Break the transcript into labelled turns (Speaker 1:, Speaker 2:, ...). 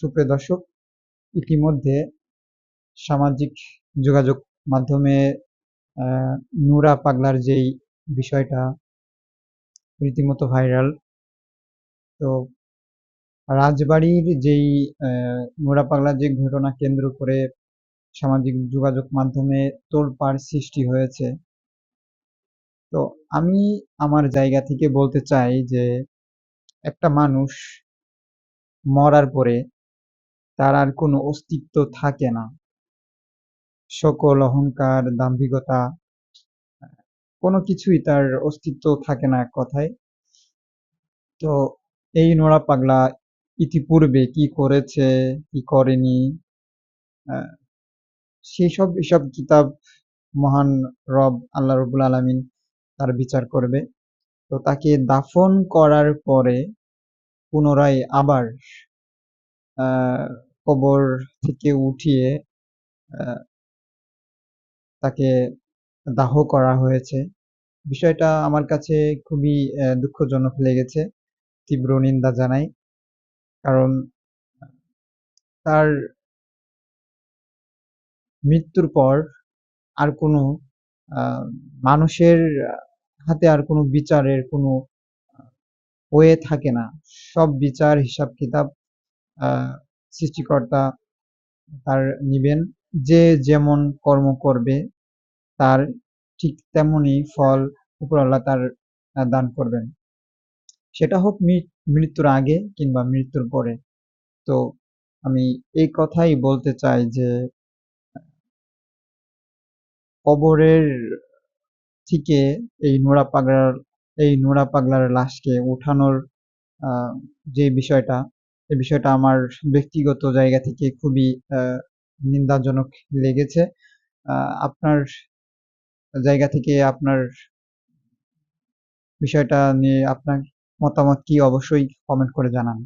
Speaker 1: সুপ্রিয় দর্শক, ইতিমধ্যে সামাজিক যোগাযোগ মাধ্যমে নূরা পাগলার যেই বিষয়টা রীতিমতো ভাইরাল, তো রাজবাড়ির যেই নূরা পাগলার যে ঘটনা কেন্দ্র করে সামাজিক যোগাযোগ মাধ্যমে তোলপাড় সৃষ্টি হয়েছে, তো আমি আমার জায়গা থেকে বলতে চাই যে একটা মানুষ মরার পরে তার আর কোনো অস্তিত্ব থাকে না। সকল অহংকার, দাম্ভিকতা, কোনো কিছুই তার অস্তিত্ব থাকে না এক কথায়। তো এই নোরা পাগলা ইতিপূর্বে কি করেছে, কি করেনি সেই সব এসব কিতাব মহান রব আল্লাহ রবুল আলমিন তার বিচার করবে। তো তাকে দাফন করার পরে পুনরায় আবার কবর থেকে উঠিয়ে তাকে দাহ করা হয়েছে। বিষয়টা আমার কাছে খুবই দুঃখজনক লেগেছে তীব্র নিন্দা জানাই। কারণ তার মৃত্যুর পর আর কোনো মানুষের হাতে আর কোনো বিচারের কোনো ওয়ে থাকে না। সব বিচার হিসাব কিতাব আহ, সৃষ্টিকর্তা তার নিবেন। যে যেমন কর্ম করবে, তার ঠিক তেমনই ফল উপরওয়ালা তার দান করবেন। সেটা হোক মৃত্যুর আগে কিংবা মৃত্যুর পরে। তো আমি এই কথাই বলতে চাই যে, কবরের থেকে এই নোরা পাগলার এই নোরা পাগলার লাশকে উঠানোর যে বিষয়টা এই বিষয়টা আমার ব্যক্তিগত জায়গা থেকে খুবই নিন্দাজনক লেগেছে। আপনার জায়গা থেকে আপনার বিষয়টা নিয়ে আপনার মতামত কি অবশ্যই কমেন্ট করে জানান।